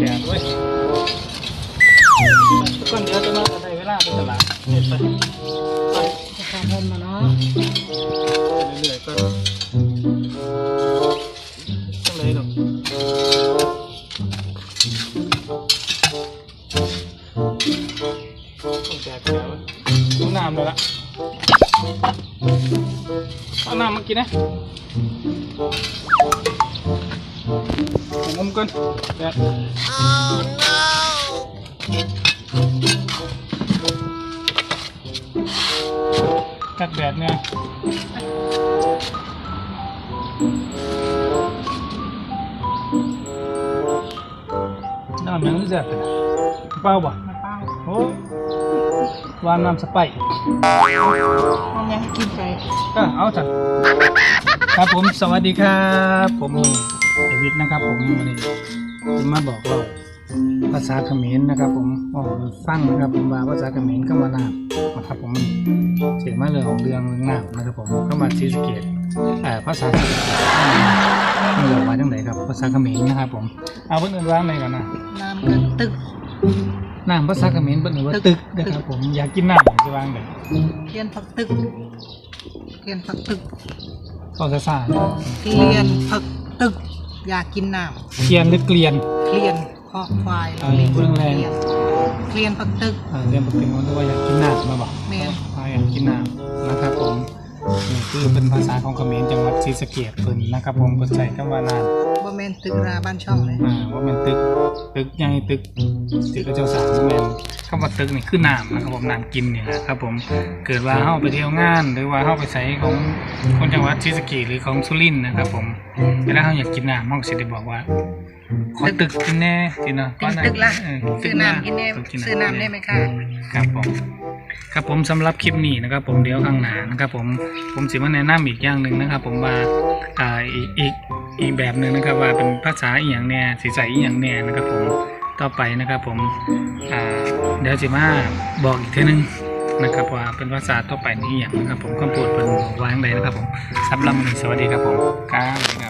แดดเว้ยก้นเดียวจะมาได้เวลาไปตลาดเห็นไปจะขาดงินมาเนาะเหนื่อยๆก็ก็เลยหรอกแดดแล้วน้ำเลละเอาน้ำมากินนะ งไม่แซ่บเลยเปล่าบ่มาเป้าโอ้วานน้ำสไปซ์มันยังกินไปก็เอาจ้ะครับผมสวัสดีครับ ผม เดวิดนะครับ ผมวันนี้ผมมาบอกเราภาษาเขมรนะครับ ผมบอกฟังนะครับ ผมว่าภาษาเขมรก็มานาบนะครับ ผมเสียงมาเรื่องของเรื่องเรื่องนาบนะครับ ผมก็มาซีสะเกตเอ่อภาษาศรีสะเกตมันเรื่องมาจังไหนครับ ภาษาเขมรนะครับ ผม เอาเพื่อนว่างไหนก่อนนะน้ำกันตึกน้ำภาษาเขมรเพื่อนว่าตึตึกกนะครับ ผมอยากกินน้ำจะวางไหนเทียนผักตึกเทียนผักตึกก็จะซ่าเทียนผักตึก อยากกินน้เทียนหรือเกลียนำเคลียนคอควายเออพูดแรงเคลียนเคลียนผักตึก อ่าเรียนปกติมันก็ว่าอยากกินน้ำมาบอกแม่น อ่าอยากกินน้ำนะครับผมนี่คือเป็นภาษาของเขมรจังหวัดศรีสะเกษเพิ่นนะครับผมเพิ่นใช้คำว่าน้ำบ่แม่นตึกราบ้านช่องเลย อ่าว่าเป็นตึก ตึกใหญ่ตึกตึกกระเจ้าสาวแม่นคำว่าตึกนี่คือน้ำนะครับผมน้ำกินนี่แหละครับผมเกิดว่าเฮาไปเที่ยวงาน หรือว่าเฮาไปใช้ของคนจังหวัดศรีสะเกษหรือของสุรินทร์นะครับผมเวลาเฮาอยากกินน้ำเฮาก็สิได้บอกว่าขอตึกกินแน่สิเนาะกินตึกละเออซื้อน้ำกินได้ตึกซื้อน้ำได้ไหมคะครับผมครับผมสำหรับคลิปนี้นะครับ ผมเดี๋ยวข้างหน้านะครับ ผมผมสิมาแนะนำอีกอย่างหนึ่งนะครับ ผมว่าอ่าอีก อีกแบบหนึ่งนะครับว่าเป็นภาษาอีหยังแน่สีใสอีหยังแน่นะครับผมต่อไปนะครับผมเดี๋ยวจะมาบอกอีกทีนึงนะครับว่าเป็นภาษาต่อไปนี้อย่างนะครับผมข้อมูลเป็นวางใดนะครับผมสับวันนี้สวัสดีครับผมครับสวัสดีครับ